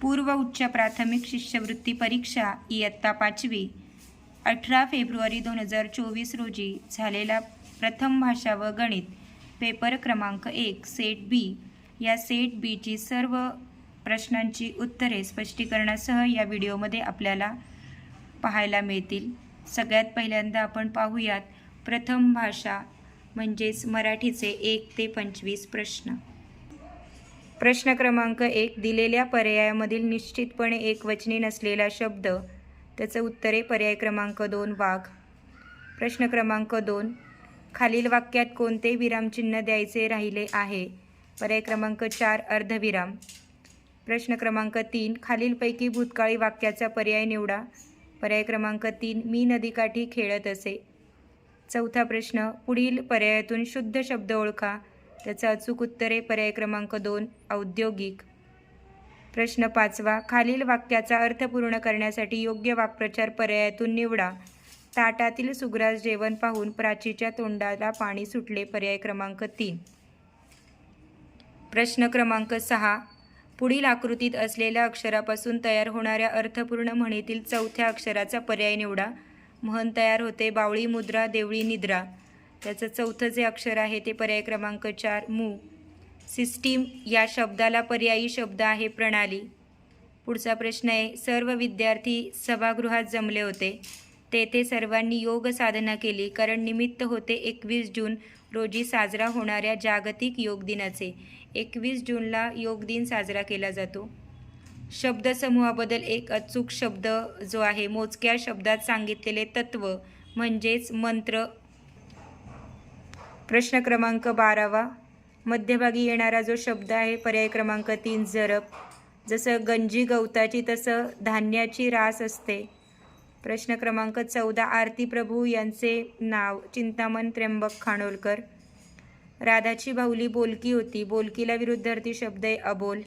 पूर्व उच्च प्राथमिक शिष्यवृत्ती परीक्षा इयत्ता पाचवी. अठरा फेब्रुवारी दोन हजार चोवीस रोजी झालेला प्रथम भाषा व गणित पेपर क्रमांक एक सेट बी. या सेट बीची सर्व प्रश्नांची उत्तरे स्पष्टीकरणासह या व्हिडिओमध्ये आपल्याला पाहायला मिळतील. सगळ्यात पहिल्यांदा आपण पाहूयात प्रथम भाषा म्हणजेच मराठीचे एक ते पंचवीस प्रश्न. प्रश्न क्रमांक एक दिलेल्या पर्यायामधील निश्चितपणे एक वचनी नसलेला शब्द. त्याचं उत्तरे पर्याय क्रमांक दोन वाघ. प्रश्न क्रमांक दोन खालील वाक्यात कोणते विरामचिन्ह द्यायचे राहिले आहे? पर्याय क्रमांक चार अर्धविराम. प्रश्न क्रमांक तीन खालीलपैकी भूतकाळी वाक्याचा पर्याय निवडा. पर्याय क्रमांक तीन मी नदीकाठी खेळत असे. चौथा प्रश्न पुढील पर्यायातून शुद्ध शब्द ओळखा. त्याचं अचूक उत्तरे पर्याय क्रमांक दोन औद्योगिक. प्रश्न पाचवा खालील वाक्याचा अर्थ पूर्ण करण्यासाठी योग्य वाक्प्रचार पर्यायातून निवडा. ताटातील सुग्रास जेवण पाहून प्राचीच्या तोंडाला पाणी सुटले पर्याय क्रमांक तीन. प्रश्न क्रमांक सहा पुढील आकृतीत असलेल्या अक्षरापासून तयार होणाऱ्या अर्थपूर्ण म्हणीतील चौथ्या अक्षराचा पर्याय निवडा. म्हण तयार होते बावळी मुद्रा देवळी निद्रा. त्याचं चौथं जे अक्षर आहे ते पर्याय क्रमांक चार मू. सिस्टीम या शब्दाला पर्यायी शब्द आहे प्रणाली. पुढचा प्रश्न आहे सर्व विद्यार्थी सभागृहात जमले होते. तेथे सर्वांनी योग साधना केली कारण निमित्त होते एकवीस जून रोजी साजरा होणाऱ्या जागतिक योग दिनाचे. एकवीस जूनला योग दिन साजरा केला जातो. शब्दसमूहाबद्दल एक अचूक शब्द जो आहे मोजक्या शब्दात सांगितलेले तत्व म्हणजेच मंत्र प्रश्न क्रमांक बारावा. मध्यभागी येणारा जो शब्द आहे पर्याय क्रमांक तीन जरब. जसं गंजी गवताची तसं धान्याची रास असते. प्रश्न क्रमांक चौदा आरती प्रभू यांचे नाव चिंतामण त्र्यंबक खाणोलकर राधाची बाहुली बोलकी होती. बोलकीला विरुद्धार्थी शब्द आहे अबोल.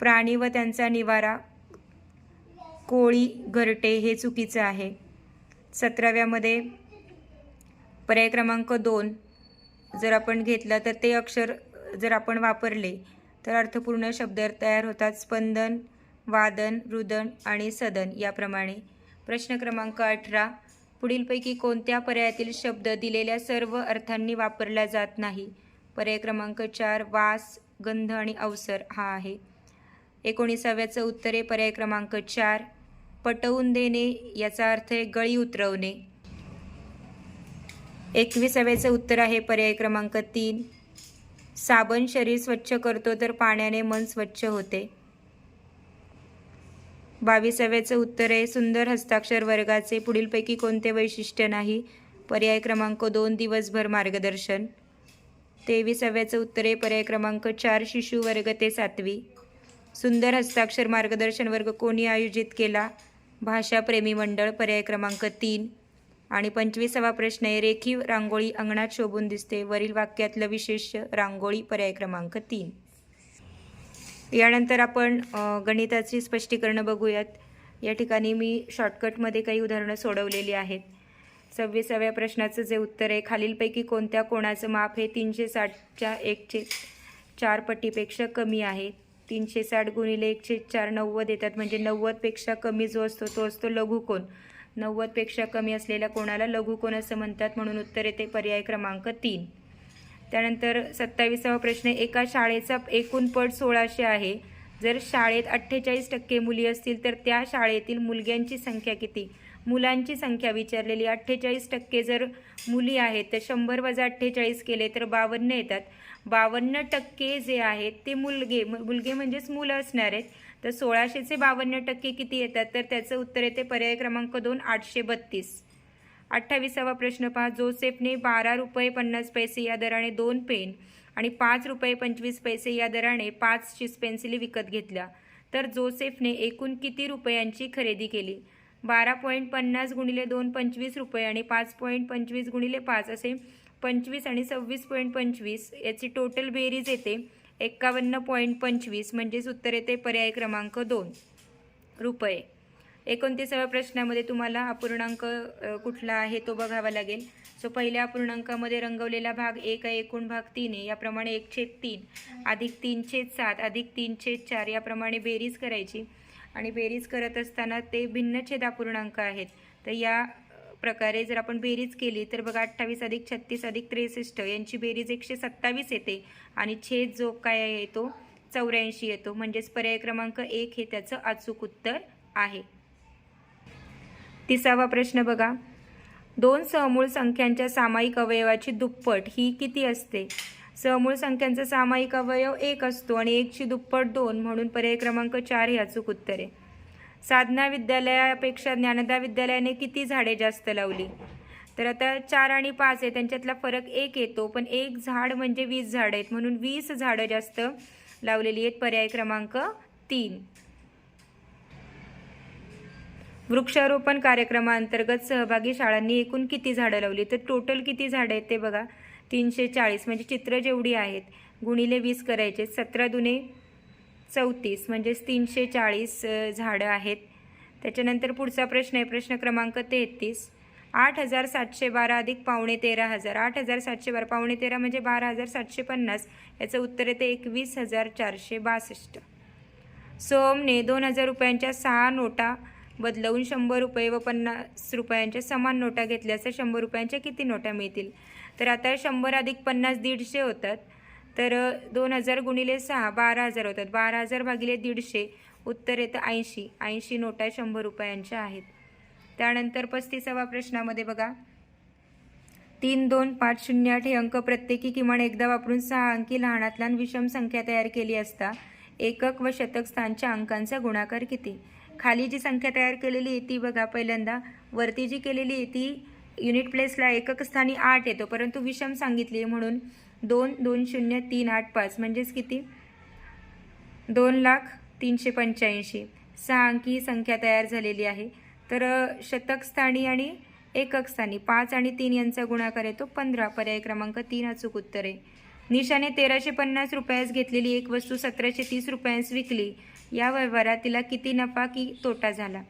प्राणी व त्यांचा निवारा. कोळी घरटे हे चुकीचं आहे. सतराव्यामध्ये पर्याय क्रमांक दोन जर आपण घेतला तर ते अक्षर जर आपण वापरले तर अर्थपूर्ण शब्द तयार होतात स्पंदन वादन रुदन आणि सदन याप्रमाणे. प्रश्न क्रमांक अठरा पुढीलपैकी कोणत्या पर्यायातील शब्द दिलेल्या सर्व अर्थांनी वापरला जात नाही? पर्याय क्रमांक चार वास गंध आणि अवसर हा आहे. एकोणीसाव्याचं उत्तरे पर्याय क्रमांक चार पटवून देणे याचा अर्थ आहे गळी उतरवणे. एकविसाव्याचं उत्तर आहे. पर्याय क्रमांक तीन. साबण शरीर स्वच्छ करतो तर पाण्याने मन स्वच्छ होते. बावीसाव्याचं उत्तर आहे. सुंदर हस्ताक्षर वर्गाचे पुढीलपैकी कोणते वैशिष्ट्य नाही? पर्याय क्रमांक दोन दिवसभर मार्गदर्शन. तेविसाव्याचं उत्तर आहे. पर्याय क्रमांक चार शिशु वर्ग ते सातवी. सुंदर हस्ताक्षर मार्गदर्शन वर्ग कोणी आयोजित केला? भाषाप्रेमी मंडळ. पर्याय क्रमांक तीन. आणि पंचवीसावा प्रश्न आहे रेखीव रांगोळी अंगणात शोभून दिसते. वरील वाक्यातलं विशेष रांगोळी पर्याय क्रमांक तीन. यानंतर आपण गणिताची स्पष्टीकरणं बघूयात. या ठिकाणी मी शॉर्टकटमध्ये काही उदाहरणं सोडवलेली आहेत. सव्वीसाव्या प्रश्नाचं जे उत्तर आहे खालीलपैकी कोणत्या कोणाचं माप हे तीनशे साठच्या एकशे चार पट्टीपेक्षा कमी आहे? तीनशे साठ गुणिले एकशे चार नव्वद येतात. म्हणजे नव्वदपेक्षा कमी जो असतो तो असतो लघुकोण नव्वदपेक्षा कमी असलेल्या कोणाला लघुकोण असं म्हणतात म्हणून उत्तर येते पर्याय क्रमांक तीन. त्यानंतर सत्तावीसावा प्रश्न एका शाळेचा एकूण पट सोळाशे आहे. जर शाळेत अठ्ठेचाळीस टक्के मुली असतील तर त्या शाळेतील मुलग्यांची संख्या किती? मुलांची संख्या विचारलेली अठ्ठेचाळीस टक्के जर मुली आहेत तर शंभर वजा अठ्ठेचाळीस केले तर बावन्न येतात. बावन्न टक्के जे आहेत ते मुलगे मुलगे म्हणजेच मुलं असणार आहेत. तर सोळाशेचे बावन्न टक्के किती येतात? तर त्याचं उत्तर येते पर्याय क्रमांक दोन आठशे बत्तीस. अठ्ठावीसावा प्रश्न पहा. जोसेफने बारा रुपये पन्नास पैसे या दराने दोन पेन आणि पाच रुपये पंचवीस पैसे या दराने पाच शिस पेन्सिली विकत घेतल्या. तर जोसेफने एकूण किती रुपयांची खरेदी केली? बारा पॉईंट पन्नास गुणिले दोन पंचवीस रुपये आणि पाच पॉईंट पंचवीस गुणिले पाच असे पंचवीस आणि सव्वीस पॉईंट पंचवीस याची टोटल बेरीज येते एक्कावन्न पॉईंट पंचवीस म्हणजेच उत्तर येते पर्याय क्रमांक दोन. रुपये. एकोणतीसाव्या प्रश्नामध्ये तुम्हाला अपूर्णांक कुठला आहे तो बघावा लागेल. सो पहिल्या अपूर्णांकामध्ये रंगवलेला भाग एक आहे एकूण भाग तीन आहे. याप्रमाणे एक छेद तीन अधिक तीन छेद सात अधिक तीन छेद चार याप्रमाणे बेरीज करायची. आणि बेरीज करत असताना ते भिन्नछेद अपूर्णांक आहेत. तर या प्रकारे जर आपण बेरीज केली तर बघा अठ्ठावीस अधिक छत्तीस अधिक त्रेसष्ट यांची बेरीज एकशे सत्तावीस येते. आणि छेद जो काय आहे तो चौऱ्याऐंशी येतो. म्हणजेच पर्याय क्रमांक एक हे त्याचं अचूक उत्तर आहे. तिसावा प्रश्न बघा. दोन सहमूळ संख्यांच्या सामायिक अवयवाची दुप्पट ही किती असते? सहमूळ संख्यांचा सामायिक अवयव एक असतो आणि एकची दुप्पट दोन म्हणून पर्याय क्रमांक चार हे अचूक उत्तर आहे. साधना विद्यालयापेक्षा ज्ञानदा विद्यालयाने किती झाडे जास्त लावली? तर आता चार आणि पाच आहे त्यांच्यातला फरक एक येतो पण एक झाड म्हणजे वीस झाडं आहेत म्हणून वीस झाडं जास्त लावलेली आहेत. पर्याय क्रमांक तीन. वृक्षारोपण कार्यक्रमाअंतर्गत सहभागी शाळांनी एकूण किती झाडं लावली? तर टोटल किती झाडं आहेत ते बघा. तीनशे चाळीस म्हणजे चित्र जेवढी आहेत गुणिले वीस करायचे सतरा दुने चौतीस म्हणजेच तीनशे चाळीस झाडं आहेत. त्याच्यानंतर पुढचा प्रश्न आहे प्रश्न क्रमांक तेहतीस. आठ हजार सातशे बारा अधिक पावणे तेरा हजार. आठ हजार सातशे बारा पावणे तेरा म्हणजे बारा हजार सातशे पन्नास. याचं उत्तर येते एकवीस हजार चारशे बासष्ट. सोमने दोन हजार रुपयांच्या सहा नोटा बदलवून शंभर रुपये व पन्नास रुपयांच्या समान नोटा घेतल्या शंभर रुपयांच्या किती नोटा मिळतील? तर आता शंभर अधिक पन्नास दीडशे होतात. तर दोन हजार गुणिले सहा बारा हजार होतात. बारा हजार भागिले दीडशे उत्तर येतं ऐंशी. ऐंशी नोटा शंभर रुपयांच्या आहेत. त्यानंतर पस्तीसावा प्रश्नामध्ये बघा. तीन दोन पाच शून्य आठ हे अंक प्रत्येकी किमान एकदा वापरून सहा अंकी लहानात लहान विषम संख्या तयार केली असता एकक व शतक स्थानच्या अंकांचा गुणाकार किती? खाली जी संख्या तयार केलेली आहे ती बघा पहिल्यांदा. वरती जी केलेली आहे ती युनिट प्लेसला एकक स्थानी आठ येतो परंतु विषम सांगितली आहे म्हणून दोन दोन शून्य तीन आठ पाच. म्हणजेच किती? दोन लाख तीनशे पंच्याऐंशी. सहा अंकी ही संख्या तयार झालेली आहे. तर शतकस्थानी शतक स्थानी आणि एककस्थानी पाच आणि तीन यांचा गुणाकार येतो पंधरा. पर्याय क्रमांक तीन अचूक उत्तर आहे. निशाने तेराशे पन्नास रुपयास घेतलेली एक वस्तू सतराशे तीस रुपयांस विकली. या व्यवहारात तिला किती नफा की तोटा झाला?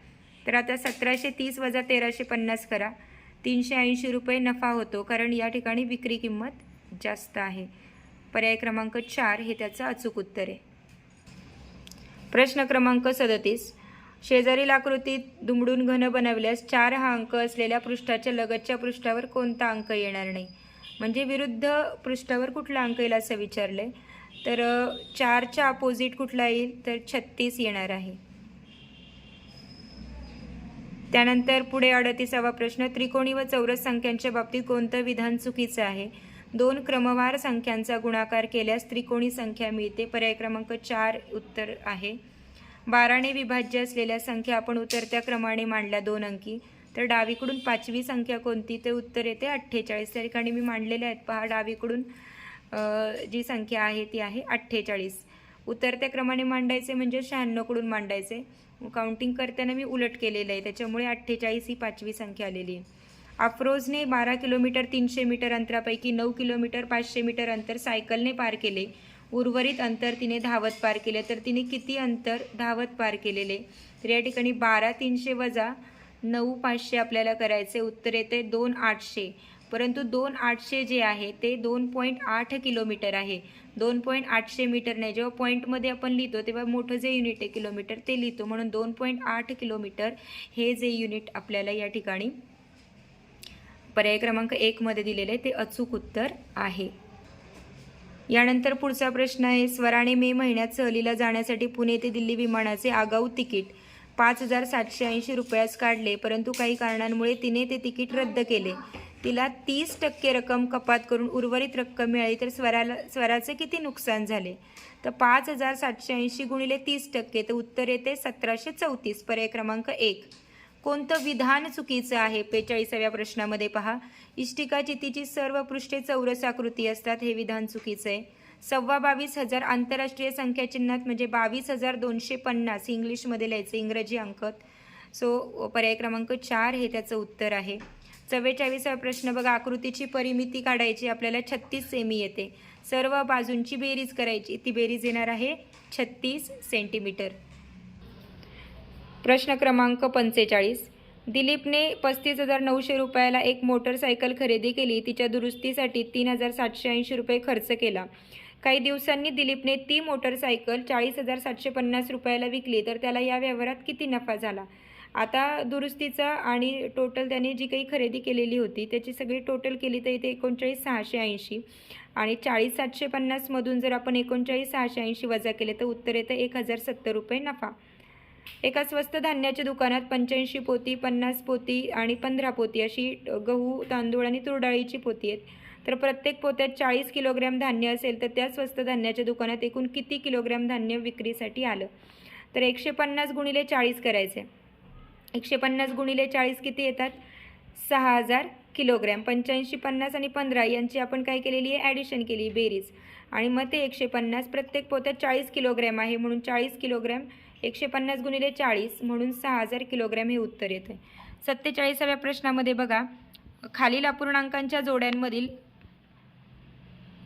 तर आता सतराशे तीस वजा तेराशे पन्नास करा. तीनशे ऐंशी रुपये नफा होतो कारण या ठिकाणी विक्री किंमत जास्त आहे. पर्याय क्रमांक चार हे त्याचं अचूक उत्तर आहे. प्रश्न क्रमांक सदतीस. शेजारील आकृतीत दुमडून घन बनवल्यास चार हा अंक असलेल्या पृष्ठाच्या लगतच्या पृष्ठावर कोणता अंक येणार नाही? म्हणजे विरुद्ध पृष्ठावर कुठला अंक येईल असं विचारलं आहे तर चारच्या अपोजिट कुठला येईल? तर छत्तीस येणार आहे. त्यानंतर पुढे अडतीसावा प्रश्न. त्रिकोणी व चौरस संख्यांच्या बाबतीत कोणतं विधान चुकीचं आहे? दोन क्रमवार संख्यांचा गुणाकार केल्यास त्रिकोणी संख्या मिळते. पर्याय क्रमांक चार उत्तर आहे. बाराने विभाज्य असलेल्या संख्या आपण उतरत्या क्रमाने मांडल्या दोन अंकी. तर डावीकडून पाचवी संख्या कोणती? ते उत्तर येते अठ्ठेचाळीस. त्या ठिकाणी मी मांडलेल्या आहेत. पहा डावीकडून जी संख्या आहे ती आहे अठ्ठेचाळीस. उतरत्या क्रमाने मांडायचे म्हणजे शहाण्णवकडून मांडायचे. काउंटिंग करताना मी उलट केलेलं आहे. त्याच्यामुळे अठ्ठेचाळीस ही पाचवी संख्या आलेली आहे. अफरोजने बारा किलोमीटर तीनशे मीटर अंतरापैकी नऊ किलोमीटर पाचशे मीटर अंतर सायकलने पार केले. उर्वरित अंतर तिने धावत पार केले. तर तिने किती अंतर धावत पार केलेले? तर या ठिकाणी बारा तीनशे वजा नऊ पाचशे आपल्याला करायचे उत्तर येते दोन आठशे. परंतु दोन आठशे जे आहे ते दोन पॉईंट आठ किलोमीटर आहे. दोन पॉईंट आठशे मीटर नाही. जेव्हा पॉईंटमध्ये आपण लिहितो तेव्हा मोठं जे युनिट आहे किलोमीटर ते लिहितो. म्हणून दोन पॉईंट आठ किलोमीटर हे जे युनिट आपल्याला या ठिकाणी पर्याय क्रमांक एकमध्ये दिलेले आहे ते अचूक उत्तर आहे. यानंतर पुढचा प्रश्न आहे स्वराने मे महिन्यात सहलीला जाण्यासाठी पुणे ते दिल्ली विमानाचे आगाऊ तिकीट पाच हजार सातशे ऐंशी रुपयास काढले परंतु काही कारणांमुळे तिने ते तिकीट रद्द केले. तिला तीस टक्के रक्कम कपात करून उर्वरित रक्कम मिळाली तर स्वराला स्वराचे किती नुकसान झाले? तर पाच हजार सातशे ऐंशी गुणिले तीस टक्के तर उत्तर येते सतराशे चौतीस पर्याय क्रमांक एक. कोणतं विधान चुकीचं आहे? बेचाळीसाव्या प्रश्नामध्ये पहा. इष्टिका चितीची सर्व पृष्ठे चौरस आकृती असतात. हे विधान चुकीचं आहे सव्वा बावीस हजार आंतरराष्ट्रीय संख्या चिन्हात म्हणजे बावीस हजार दोनशे पन्नास. इंग्लिशमध्ये लिहायचं इंग्रजी अंकत सो पर्याय क्रमांक चार हे त्याचं उत्तर आहे. चव्वेचाळीसा प्रश्न बघा. आकृतीची परिमिती काढायची आपल्याला छत्तीस सेमी येते. सर्व बाजूंची बेरीज करायची. ती बेरीज येणार आहे छत्तीस सेंटीमीटर. प्रश्न क्रमांक पंचेचाळीस. दिलीपने पस्तीस हजार नऊशे रुपयाला एक मोटरसायकल खरेदी केली. तिच्या दुरुस्तीसाठी तीन हजार सातशे ऐंशी रुपये खर्च केला. काही दिवसांनी दिलीपने ती मोटरसायकल चाळीस हजार सातशे पन्नास रुपयाला विकली. तर त्याला या व्यवहारात किती नफा झाला? आता दुरुस्तीचा आणि टोटल त्याने जी काही खरेदी केलेली होती त्याची सगळी टोटल केली तर इथे एकोणचाळीस सहाशे ऐंशी. आणि चाळीस सातशे पन्नासमधून जर आपण एकोणचाळीस सहाशे ऐंशी वजा केले तर उत्तर येतं एक हजार सत्तर रुपये नफा. एका स्वस्त धान्याच्या दुकानात पंच्याऐंशी पोती पन्नास पोती आणि पंधरा पोती अशी गहू तांदूळ आणि तुरडाळीची पोती आहेत. तर प्रत्येक पोत्यात चाळीस किलोग्रॅम धान्य असेल तर त्या स्वस्त धान्याच्या दुकानात एकूण किती किलोग्रॅम धान्य विक्रीसाठी आलं? तर एकशे पन्नास गुणिले चाळीस करायचे. एकशे पन्नास गुणिले चाळीस किती येतात? सहा हजार किलोग्रॅम. पंच्याऐंशी पन्नास आणि पंधरा यांची आपण काय केलेली आहे? ॲडिशन केली बेरीज. आणि मग ते एकशे पन्नास प्रत्येक पोत्यात चाळीस किलोग्रॅम आहे म्हणून चाळीस किलोग्रॅम एकशे पन्नास गुणिले चाळीस म्हणून सहा हजार किलोग्रॅम हे उत्तर येतं सत्तेचाळीसाव्या प्रश्नामध्ये बघा खालील अपूर्णांकांच्या जोड्यांमधील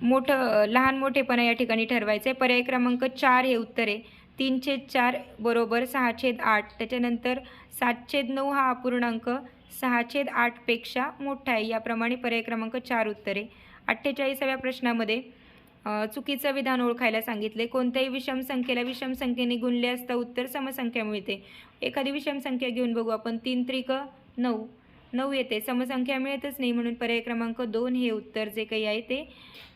मोठं लहान मोठेपणा या ठिकाणी ठरवायचं आहे पर्याय क्रमांक चार हे उत्तर आहे. तीन छेद चार बरोबर सहा छेद आठ. त्याच्यानंतर सात छेद नऊ हा अपूर्णांक सहा छेद आठपेक्षा मोठा आहे. याप्रमाणे पर्याय क्रमांक चार उत्तर आहे. अठ्ठेचाळीसाव्या प्रश्नामध्ये चुकीचं विधान ओळखायला सांगितले. कोणत्याही विषम संख्येला विषम संख्येने गुणले असता उत्तर समसंख्या मिळते. एखादी विषम संख्या घेऊन बघू आपण. तीन त्रिक नऊ. नऊ येते. समसंख्या मिळतच नाही म्हणून पर्याय क्रमांक दोन हे उत्तर जे काही आहे ते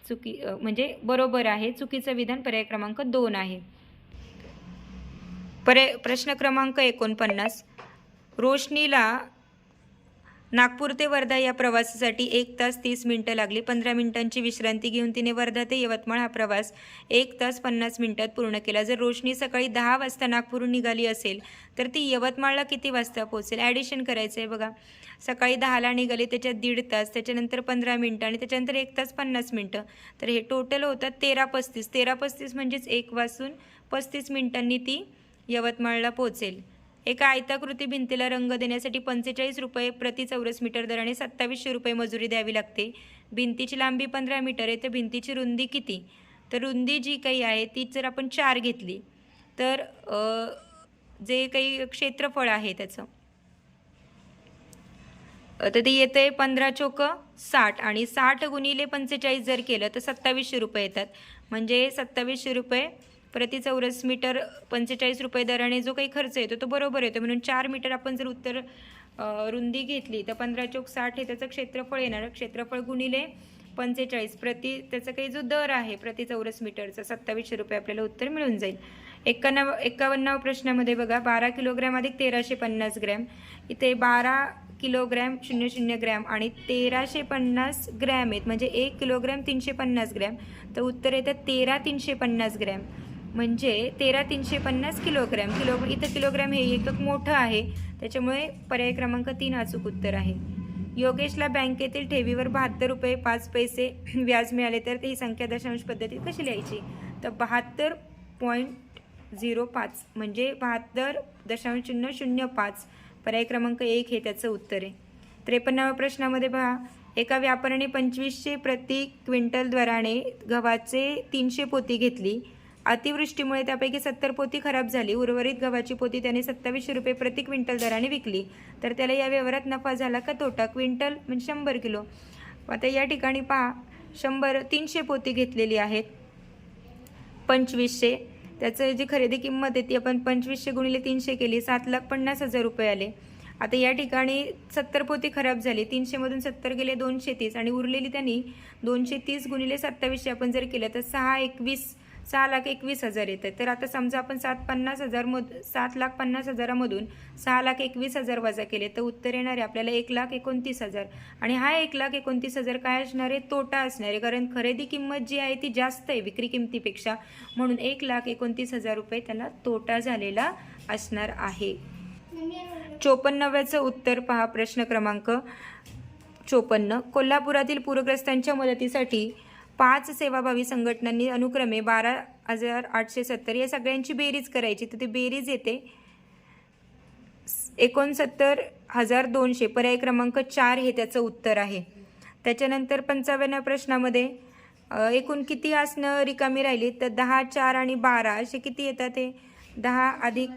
चुकी म्हणजे बरोबर आहे. चुकीचं विधान पर्याय क्रमांक दोन आहे. पर्याय प्रश्न क्रमांक एकोणपन्नास. रोशनीला नागपूर ते वर्धा या प्रवासासाठी एक तास तीस मिनिटं लागली. पंधरा मिनिटांची विश्रांती घेऊन तिने वर्धा ते यवतमाळ हा प्रवास एक तास पन्नास मिनिटात पूर्ण केला. जर रोशनी सकाळी दहा वाजता नागपूरहून निघाली असेल तर ती यवतमाळला किती वाजता पोहोचेल? ॲडिशन करायचं आहे बघा. सकाळी दहाला निघाली त्याच्यात दीड तास त्याच्यानंतर पंधरा मिनटं आणि त्याच्यानंतर एक तास पन्नास मिनटं. तर हे टोटल होतात तेरा पस्तीस. तेरा पस्तीस म्हणजेच एक वाजून पस्तीस मिनिटांनी ती यवतमाळला पोहोचेल. एका आयताकृती भिंतीला रंग देण्यासाठी पंचेचाळीस रुपये प्रति चौरस मीटर दराने सत्तावीसशे रुपये मजुरी द्यावी लागते. भिंतीची लांबी पंधरा मीटर आहे तर भिंतीची रुंदी किती? तर रुंदी जी काही आहे ती जर आपण चार घेतली तर जे काही क्षेत्रफळ आहे त्याचं तर ते येतं आहे पंधरा चोक साठ आणि साठ गुणिले पंचेचाळीस जर केलं तर सत्तावीसशे रुपये येतात. म्हणजे सत्तावीसशे रुपये प्रति चौरस मीटर पंचेचाळीस रुपये दराने जो काही खर्च येतो तो बरोबर येतो. म्हणून चार मीटर आपण जर उत्तर रुंदी घेतली तर पंधरा चौक साठ हे त्याचं क्षेत्रफळ येणार. क्षेत्रफळ गुणिले पंचेचाळीस. प्रति त्याचा काही जो दर आहे प्रति चौरस मीटरचा सत्तावीसशे रुपये आपल्याला उत्तर मिळून जाईल. एक्काण्णव एक्कावन्नाव प्रश्नामध्ये बघा बारा किलोग्रॅम अधिक तेराशे पन्नास ग्रॅम. इथे बारा किलोग्रॅम शून्य शून्य ग्रॅम आणि तेराशे पन्नास ग्रॅम आहेत. म्हणजे एक किलोग्रॅम तीनशे पन्नास ग्रॅम. तर उत्तर येतं तेरा तीनशे पन्नास ग्रॅम. म्हणजे तेरा तीनशे पन्नास किलोग्रॅम. किलो इथं किलोग्रॅम हे एकक मोठं आहे. त्याच्यामुळे पर्याय क्रमांक तीन अचूक उत्तर आहे. योगेशला बँकेतील ठेवीवर बहात्तर रुपये पाच पैसे व्याज मिळाले तर ही संख्या दशांश पद्धतीत कशी लिहायची? तर बहात्तर पॉईंट झिरो पाच म्हणजे बहात्तर दशांश शून्य शून्य पाच. पर्याय क्रमांक एक हे त्याचं उत्तर आहे. त्रेपन्नाव्या प्रश्नामध्ये पहा. एका व्यापाऱ्याने पंचवीसशे प्रति क्विंटल दराने गव्हाचे तीनशे पोती घेतली. अतिवृष्टीमुळे त्यापैकी सत्तर पोती खराब झाली. उर्वरित गव्हाची पोती त्याने सत्तावीसशे रुपये प्रति क्विंटल दराने विकली. तर त्याला या व्यवहारात नफा झाला का तोटा? क्विंटल म्हणजे शंभर किलो. आता या ठिकाणी पहा शंभर तीनशे पोती घेतलेली आहेत. पंचवीसशे. त्याचं जी खरेदी किंमत आहे ती आपण पंचवीसशे गुणिले तीनशे केली. सात लाख पन्नास हजार रुपये आले. आता या ठिकाणी सत्तर पोती खराब झाली. तीनशेमधून सत्तर गेले दोनशे तीस आणि उरलेली त्यांनी दोनशे तीस गुणिले सत्तावीसशे आपण जर केलं तर सहा एकवीस सहा लाख एकवीस हजार येतात तर आता समजा आपण सात पन्नास हजार मध सात लाख पन्नास हजारामधून सहा लाख एकवीस हजार वजा केले तर उत्तर येणारे आपल्याला एक लाख एकोणतीस हजार. आणि हा एक लाख एकोणतीस हजार काय असणार आहे? तोटा असणार आहे. कारण खरेदी किंमत जी आहे ती जास्त आहे विक्री किमतीपेक्षा. म्हणून एक लाख एकोणतीस हजार रुपये त्याला तोटा झालेला असणार आहे. चोपन्नव्याचं उत्तर पहा प्रश्न क्रमांक चोपन्न. कोल्हापुरातील पूरग्रस्तांच्या मदतीसाठी पाच सेवाभावी संघटनांनी अनुक्रमे बारा हजार आठशे सत्तर या सगळ्यांची बेरीज करायची. तर ती बेरीज येते एकोणसत्तर हजार दोनशे. पर्याय क्रमांक चार हे त्याचं उत्तर आहे. त्याच्यानंतर पंचावन्न प्रश्नामध्ये एकूण किती आसनं रिकामी राहिली तर दहा चार आणि बारा असे किती येतात हे? दहा अधिक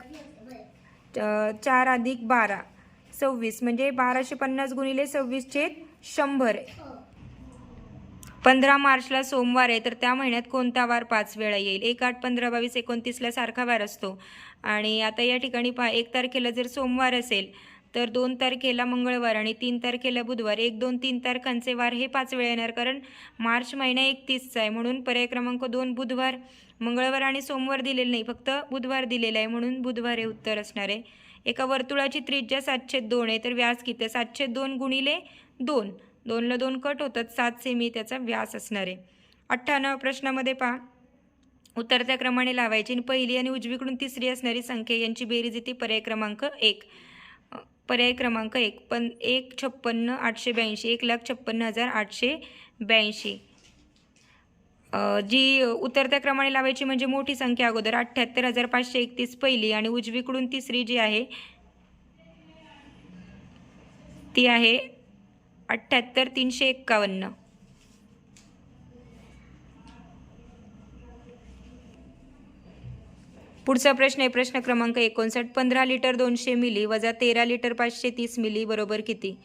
चार अधिक बारा. सव्वीस. म्हणजे बाराशे पन्नास गुणिले सव्वीसचे शंभर. पंधरा मार्चला सोमवार आहे तर त्या महिन्यात कोणता वार पाच वेळा येईल? एक आठ पंधरा बावीस एकोणतीसला सारखा वार असतो. आणि आता या ठिकाणी पहा एक तारखेला जर सोमवार असेल तर दोन तारखेला मंगळवार आणि तीन तारखेला बुधवार. एक दोन तीन तारखांचे वार हे पाच वेळा येणार कारण मार्च महिना एकतीसचा आहे म्हणून पर्याय क्रमांक दोन बुधवार मंगळवार आणि सोमवार दिलेले नाही फक्त बुधवार दिलेला आहे म्हणून बुधवार हे उत्तर असणार आहे. एका वर्तुळाची त्रिज्या सातशे दोन आहे तर व्यास किती सातशे दोन गुणिले दोन. दोनला दोन कट होतात सात सेमी त्याचा व्यास असणार आहे. अठ्ठ्याण्णव प्रश्नामध्ये पहा. उतरत्या क्रमाने लावायची आणि पहिली आणि उजवीकडून तिसरी असणारी संख्या यांची बेरीज येते पर्याय क्रमांक एक. पर्याय क्रमांक एक. पण एक छप्पन्न आठशे ब्याऐंशी एक लाख छप्पन्न हजार आठशे ब्याऐंशी. जी उतरत्या क्रमाने लावायची म्हणजे मोठी संख्या अगोदर अठ्ठ्याहत्तर हजार पाचशे एकतीस पहिली आणि उजवीकडून तिसरी जी आहे ती आहे अठ्ठ्याहत्तर तीनशे एक्कावन्न. पुढचा प्रश्न आहे प्रश्न क्रमांक एकोणसाठ. पंधरा लिटर दोनशे मिली वजा तेरा लिटर पाचशे तीस मिली बरोबर किती?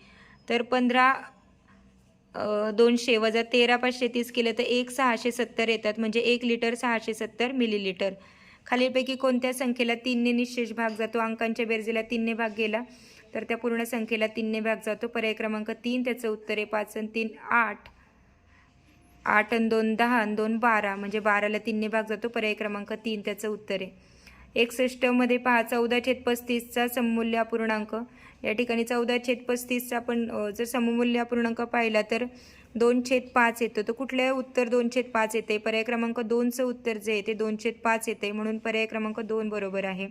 तर पंधरा दोनशे वजा तेरा पाचशे तीस केलं तर एक सहाशे सत्तर येतात. म्हणजे एक लिटर सहाशे सत्तर मिलीलिटर. खालीलपैकी कोणत्या संख्येला तीनने निशेष भाग जातो? अंकांच्या बेरजेला तीनने भाग गेला. तर त्या पूर्ण संख्येला तीनने भाग जातो. पर्याय क्रमांक तीन त्याचं उत्तर आहे पाच आणि तीन आठ. आठ आणि दोन दहा आणि दोन बारा. म्हणजे बाराला तीनने भाग जातो. पर्याय क्रमांक तीन त्याचं उत्तर आहे. एकसष्टमध्ये पहा चौदा छेद पस्तीसचा सममूल्य अपूर्णांक. या ठिकाणी चौदा छेद पस्तीसचा आपण जर सममूल्य अपूर्णांक पाहिला तर दोन छेद पाच येतो. तर कुठलं उत्तर दोन छेद पाच येते. पर्याय क्रमांक दोनचं उत्तर जे येते दोन छेद पाच येते. म्हणून पर्याय क्रमांक दोन बरोबर आहे.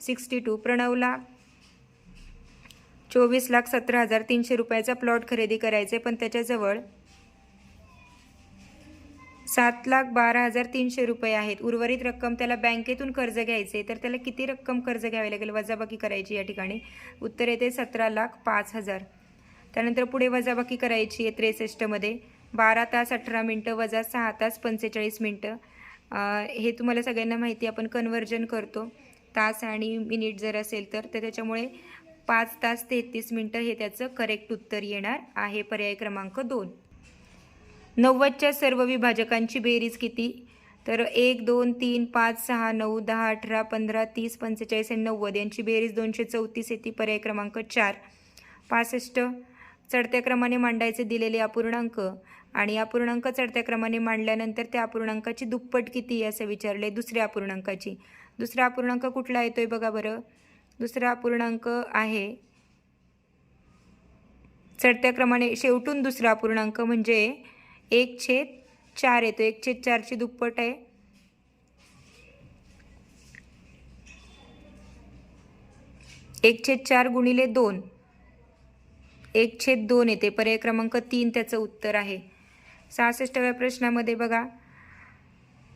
Sixty two. प्रणवला चोवीस लाख सतरा हजार तीनशे रुपयाचा प्लॉट खरेदी करायचे पण त्याच्याजवळ सात लाख बारा हजार तीनशे रुपये आहेत. उर्वरित रक्कम त्याला बँकेतून कर्ज घ्यायचे तर त्याला किती रक्कम कर्ज घ्यावी लागेल? वजाबाकी करायची या ठिकाणी. उत्तर येते सतरा लाख पाच हजार. त्यानंतर पुढे वजाबाकी करायची आहे त्रेसष्टमध्ये. बारा तास अठरा मिनटं वजा सहा तास पंचेचाळीस मिनटं. हे तुम्हाला सगळ्यांना माहिती आपण कन्वर्जन करतो. तास आणि मिनिट जर असेल तर तर त्याच्यामुळे पाच तास तेहतीस मिनटं हे त्याचं करेक्ट उत्तर येणार आहे. पर्याय क्रमांक दोन. नव्वदच्या सर्व विभाजकांची बेरीज किती? तर एक दोन तीन पाच सहा नऊ दहा अठरा पंधरा तीस पंचेचाळीस आणि नव्वद यांची बेरीज दोनशे चौतीस येते. पर्याय क्रमांक चार. पासष्ट. चढत्या क्रमाने मांडायचे दिलेले अपूर्णांक आणि अपूर्णांक चढत्या क्रमाने मांडल्यानंतर त्या अपूर्णांकाची दुप्पट किती आहे असं विचारले दुसऱ्या अपूर्णांकाची. दुसरा अपूर्णांक कुठला येतोय बघा बरं. दुसरा पूर्णांक आहे. चढत्या क्रमाने शेवटून दुसरा पूर्णांक म्हणजे एक छेद चार येतो. एक छेद चारची दुप्पट आहे. एक छेद चार गुणिले दोन. एक छेद दोन येते. पर्याय क्रमांक तीन त्याचं उत्तर आहे. सहासष्टव्या प्रश्नामध्ये बघा.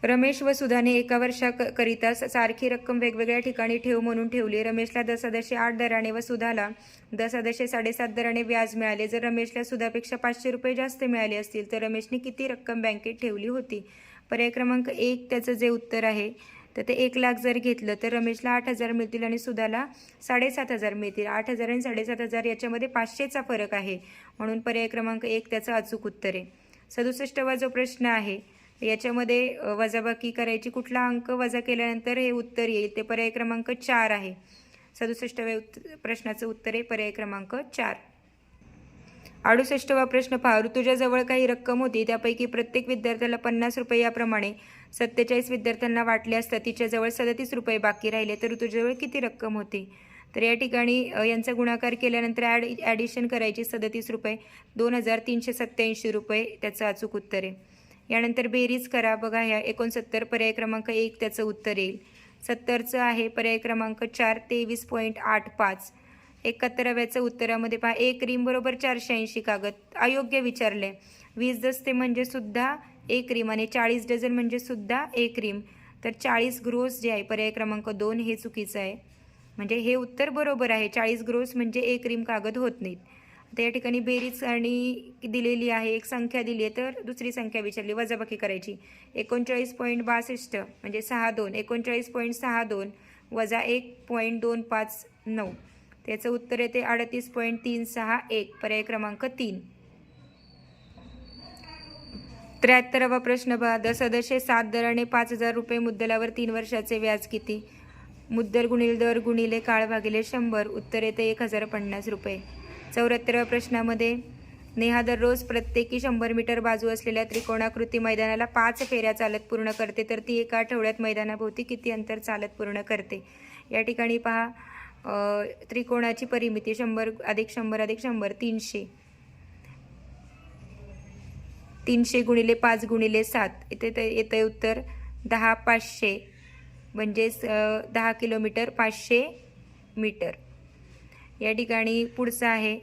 रमेश व सुधाने एका वर्षाकरिता सारखी रक्कम वेगवेगळ्या ठिकाणी ठेव म्हणून ठेवली. रमेशला दसादशे आठ दराने व सुधाला दसादशे साडेसात दराने व्याज मिळाले. जर रमेशला सुधापेक्षा पाचशे रुपये जास्त मिळाले असतील तर रमेशने किती रक्कम बँकेत ठेवली होती? पर्याय क्रमांक एक त्याचं जे उत्तर आहे तर ते एक लाख जर घेतलं तर रमेशला आठ हजार मिळतील आणि सुधाला साडेसात हजार मिळतील. आठ हजार आणि साडेसात हजार याच्यामध्ये पाचशेचा फरक आहे. म्हणून पर्याय क्रमांक एक त्याचं अचूक उत्तर आहे. सदुसष्टवा जो प्रश्न आहे याच्यामध्ये वजाबाकी करायची कुठला अंक वजा केल्यानंतर हे उत्तर येईल. ते पर्याय क्रमांक चार आहे. सदुसष्टव्या उत्त प्रश्नाचं उत्तर आहे पर्याय क्रमांक चार. अडुसष्टवा प्रश्न पहा. ऋतुजाजवळ काही रक्कम होती. त्यापैकी प्रत्येक विद्यार्थ्याला पन्नास रुपये याप्रमाणे सत्तेचाळीस विद्यार्थ्यांना वाटले असता तिच्याजवळ सदतीस रुपये बाकी राहिले. तर ऋतुजाजवळ किती रक्कम होती? तर या ठिकाणी यांचा गुणाकार केल्यानंतर ॲड ॲडिशन करायची सदतीस रुपये. दोन हजार तीनशे सत्त्याऐंशी रुपये. त्याचं अचूक उत्तर आहे. यानंतर बेरीज करा. बघा ह्या एकोणसत्तर पर्याय क्रमांक एक त्याचं उत्तर येईल. सत्तरचं आहे पर्याय क्रमांक चार तेवीस पॉईंट आठ पाच. एकाहत्तराव्याचं उत्तरामध्ये पहा एक रिम बरोबर चारशे ऐंशी कागद. अयोग्य विचारले वीस दस्ते म्हणजे सुद्धा एक रिम आणि चाळीस डझन म्हणजे सुद्धा एक रिम. तर चाळीस ग्रोस जे आहे पर्याय क्रमांक दोन हे चुकीचं आहे. म्हणजे हे उत्तर बरोबर आहे. चाळीस ग्रोस म्हणजे एक रिम कागद होत नाहीत. आता या ठिकाणी बेरीज आणि दिलेली आहे एक संख्या दिली आहे तर दुसरी संख्या विचारली वजाबाकी करायची. एकोणचाळीस पॉईंट बासष्ट म्हणजे सहा दोन. एकोणचाळीस पॉईंट सहा दोन वजा एक पॉईंट दोन पाच नऊ. त्याचं उत्तर येते अडतीस पॉईंट तीन सहा एक पर्याय क्रमांक तीन. त्र्याहत्तरावा प्रश्न पहा द सदस्य सात दराने पाच हजार रुपये मुद्दलावर तीन वर्षाचे व्याज किती? मुद्दल गुणिले दर गुणिले काळ भागिले शंभर. उत्तर येते एक हजार पन्नास रुपये. चौऱ्याहत्तराव्या प्रश्नामध्ये नेहा दररोज प्रत्येकी शंभर मीटर बाजू असलेल्या त्रिकोणाकृती मैदानाला पाच फेऱ्या चालत पूर्ण करते तर ती एका आठवड्यात मैदानाभोवती किती अंतर चालत पूर्ण करते? या ठिकाणी पहा त्रिकोणाची परिमिती शंभर अधिक शंभर अधिक शंभर तीनशे. तीनशे गुणिले पाच गुणिले सात. इथे ते येतं उत्तर दहा पाचशे. म्हणजेच दहा किलोमीटर पाचशे मीटर. या ठिकाणी पुढचा आहे.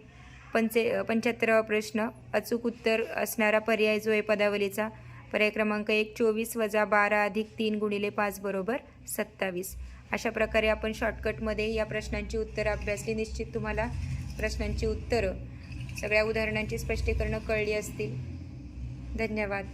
पंचे पंच्याहत्तरावा प्रश्न. अचूक उत्तर असणारा पर्याय जो आहे पदावलीचा. पर्याय क्रमांक एक चोवीस वजा बारा अधिक तीन गुणिले पाच बरोबर सत्तावीस. अशा प्रकारे आपण शॉर्टकटमध्ये या प्रश्नांची उत्तरं अभ्यासली. निश्चित तुम्हाला प्रश्नांची उत्तरं सगळ्या उदाहरणांची स्पष्टीकरणं कळली असतील. धन्यवाद.